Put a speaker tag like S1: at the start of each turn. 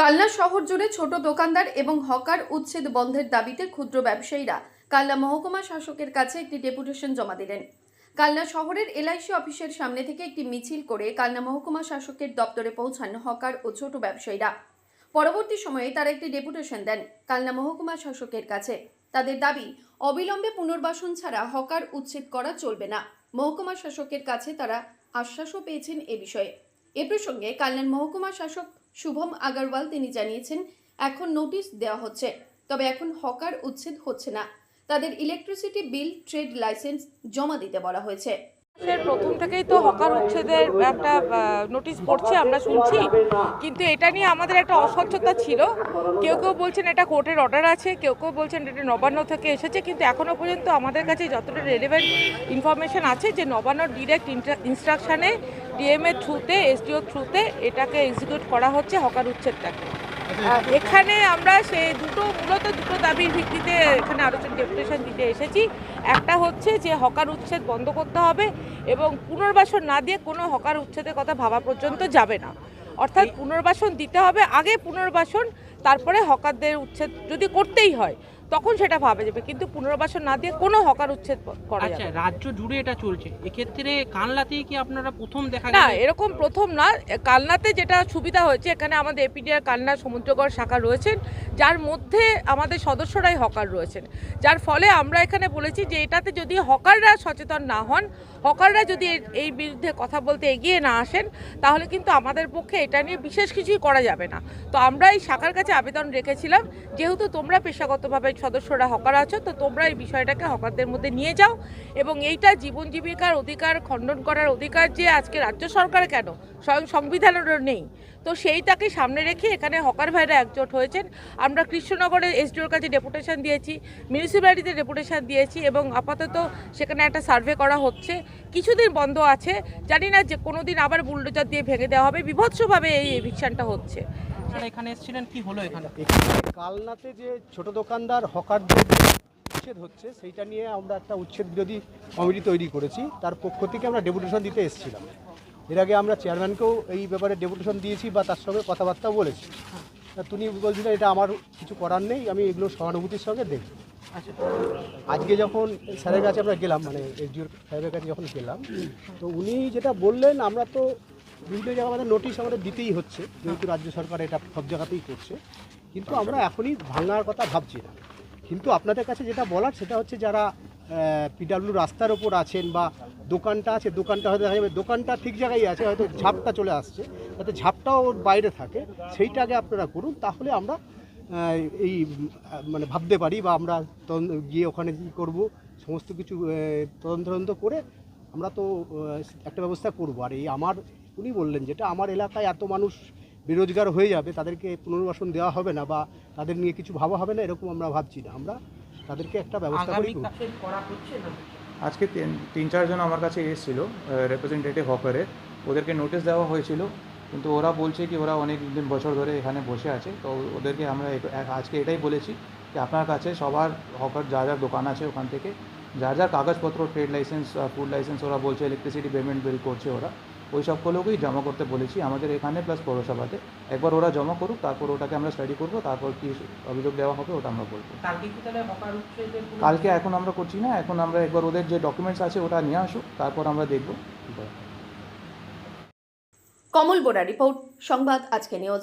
S1: কালনা শহর জুড়ে ছোট দোকানদার এবং হকার উচ্ছেদ বন্ধের দাবিতে ক্ষুদ্র ব্যবসায়ীরা কালনা মহকুমা শাসকের কাছে একটি ডেপুটেশন জমা দিলেন। কালনা শহরের এলআইসি অফিসের সামনে থেকে একটি মিছিল করে কালনা মহকুমা শাসকের দপ্তরে পৌঁছান হকার ও ছোট ব্যবসায়ীরা। পরবর্তী সময়ে তারা একটি ডেপুটেশন দেন কালনা মহকুমা শাসকের কাছে। তাদের দাবি, অবিলম্বে পুনর্বাসন ছাড়া হকার উচ্ছেদ করা চলবে না। মহকুমা শাসকের কাছে তারা আশ্বাসও পেয়েছেন এ বিষয়ে। এ প্রসঙ্গে কালনার মহকুমা শাসক শুভম আগরওয়াল তিনি জানিয়েছেন, এখন নোটিশ দেওয়া হচ্ছে, তবে এখন হকার উচ্ছেদ হচ্ছে না। তাদের ইলেকট্রিসিটি বিল ট্রেড লাইসেন্স জমা দিতে বলা হয়েছে।
S2: প্রথম থেকেই তো হকার উচ্ছেদের একটা নোটিশ পড়ছে, আমরা শুনছি। কিন্তু এটা নিয়ে আমাদের একটা অস্বচ্ছতা ছিল। কেউ কেউ বলছেন এটা কোর্টের অর্ডার আছে, কেউ কেউ বলছেন এটা নবান্ন থেকে এসেছে, কিন্তু এখনও পর্যন্ত আমাদের কাছে যতটা রেলেভেন্ট ইনফরমেশন আছে যে নবান্ন ডিরেক্ট ইনস্ট্রাকশনে ডিএমএ থ্রুতে এসডিও থ্রুতে এটাকে এক্সিকিউট করা হচ্ছে হকার উচ্ছেদটাকে। এখানে আমরা সে দুটো মূলত দুটো দাবির ভিত্তিতে এখানে আলোচনা ডেপুটেশন দিতে এসেছি। একটা হচ্ছে যে হকার উচ্ছেদ বন্ধ করতে হবে এবং পুনর্বাসন না দিয়ে কোনো হকার উচ্ছেদের কথা ভাবা পর্যন্ত যাবে না। অর্থাৎ পুনর্বাসন দিতে হবে আগে পুনর্বাসন তারপরে হকারদের উচ্ছেদ যদি করতেই হয় তখন সেটা ভাবা যাবে। কিন্তু পুনর্বাসন না দিয়ে কোনো হকার উচ্ছেদ করা
S3: আচ্ছা
S2: না।
S3: রাজ্য জুড়ে এটা চলছে। এক্ষেত্রে কানলাতেই কি আপনারা প্রথম দেখা
S2: না এরকম প্রথম না। কালনাতে যেটা সুবিধা হয়েছে এখানে আমাদের এপিডিআর কালনা সমুদ্রগড় শাখা রয়েছেন। যার মধ্যে আমাদের সদস্যরাই হকার রয়েছেন। যার ফলে আমরা এখানে বলেছি যে এটাতে যদি হকাররা সচেতন না হন হকাররা যদি এই বিরুদ্ধে কথা বলতে এগিয়ে না আসেন তাহলে কিন্তু আমাদের পক্ষে এটা নিয়ে বিশেষ কিছুই করা যাবে না। তো আমরা এই শাখার কাছে আবেদন রেখেছিলাম। যেহেতু তোমরা পেশাগতভাবে সদস্যরা হকার আছো, তো তোমরা এই বিষয়টাকে হকারদের মধ্যে নিয়ে যাও এবং এইটা জীবন জীবিকার অধিকার, খণ্ডন করার অধিকার যে আজকে রাজ্য সরকার কেন? স্বয়ং সংবিধানেরও নেই। তো সেইটাকে সামনে রেখে এখানে হকার ভাইরা একজোট হয়েছেন। আমরা কৃষ্ণনগরের এসডিওর কাছে ডেপুটেশন দিয়েছি, মিউনিসিপ্যালিটিতে ডেপুটেশন দিয়েছি এবং আপাতত সেখানে একটা সার্ভে করা হচ্ছে। কিছুদিন বন্ধ আছে, জানি না যে কোনো দিন আবার বুলডোজার দিয়ে ভেঙে দেওয়া হবে। বিভৎসভাবে এই এভিকশনটা হচ্ছে।
S3: আপনারা এখানে এসেছিলেন? কি হলো এখানে?
S4: এখানে কালনাতে যে ছোট দোকানদার হকারদের উচ্ছেদ হচ্ছে সেইটা নিয়ে আমরা একটা উচ্ছেদ বিরোধী কমিটি তৈরি করেছি। তার পক্ষ থেকে আমরা ডেপুটেশন দিতে এসেছিলাম। এর আগে আমরা চেয়ারম্যানকেও এই ব্যাপারে ডেপুটেশন দিয়েছি বা তার সঙ্গে কথাবার্তাও বলেছি। তা তিনি বলছিলেন এটা আমার কিছু করার নেই আমি এগুলো সহানুভূতির সঙ্গে দেখব
S3: আচ্ছা।
S4: আজকে যখন স্যারের কাছে আমরা গেলাম মানে এসডিওর সাহেবের কাছে যখন গেলাম তো উনি যেটা বললেন আমরা তো বিভিন্ন জায়গায় আমাদের নোটিশ আমাদের দিতেই হচ্ছে যেহেতু রাজ্য সরকার এটা সব জায়গাতেই করছে। কিন্তু আমরা এখনই ভাঙার কথা ভাবছি না। কিন্তু আপনাদের কাছে যেটা বলার সেটা হচ্ছে যারা পিডাব্লিউ রাস্তার ওপর আছেন বা দোকানটা আছে দোকানটা হয়তো দেখা যাবে দোকানটা ঠিক জায়গায় আছে হয়তো ঝাপটা চলে আসছে যাতে ঝাপটাও ওর বাইরে থাকে সেইটা আগে আপনারা করুন তাহলে আমরা এই মানে ভাবতে পারি বা আমরা গিয়ে ওখানে কী করব সমস্ত কিছু তদন্ত করে আমরা তো একটা ব্যবস্থা করব। আর এই আমার উনি বললেন যেটা আমার এলাকায় এত মানুষ বেরোজগার হয়ে যাবে তাদেরকে পুনর্বাসন দেওয়া হবে না বা তাদের নিয়ে কিছু ভাবা হবে না এরকম আমরা ভাবছি না। আমরা তাদেরকে একটা ব্যবস্থা করি
S5: আজকে তিন তিন চারজন আমার কাছে এসেছিল রিপ্রেজেন্টেটিভ হকারের ওদেরকে নোটিশ দেওয়া হয়েছিল কিন্তু ওরা বলছে কি ওরা অনেক দিন বছর ধরে এখানে বসে আছে তো ওদেরকে আমরা আজকে এটাই বলেছি যে আপনার কাছে সবার হকার যা যা দোকান আছে ওখান থেকে যা যা কাগজপত্র ট্রেড লাইসেন্স ফুড লাইসেন্স ওরা বলছে ইলেকট্রিসিটি পেমেন্ট বিল করছে ওরা। ওই সবগুলোকেই জমা করতে বলেছি। আমাদের এখানে প্লাস পৌরসভাতে। একবার ওরা জমা করুক তারপর ওটাকে আমরা স্টাডি করব তারপর কি অভিযোগ দেওয়া হবে ওটা আমরা বলব।
S3: কালকে
S5: এখন আমরা করছি না এখন আমরা একবার ওদের যে ডকুমেন্টস আছে ওটা নিয়ে আসুক তারপর আমরা দেখব।
S1: কমল বোরা রিপোর্ট সংবাদ আজকে নিউজ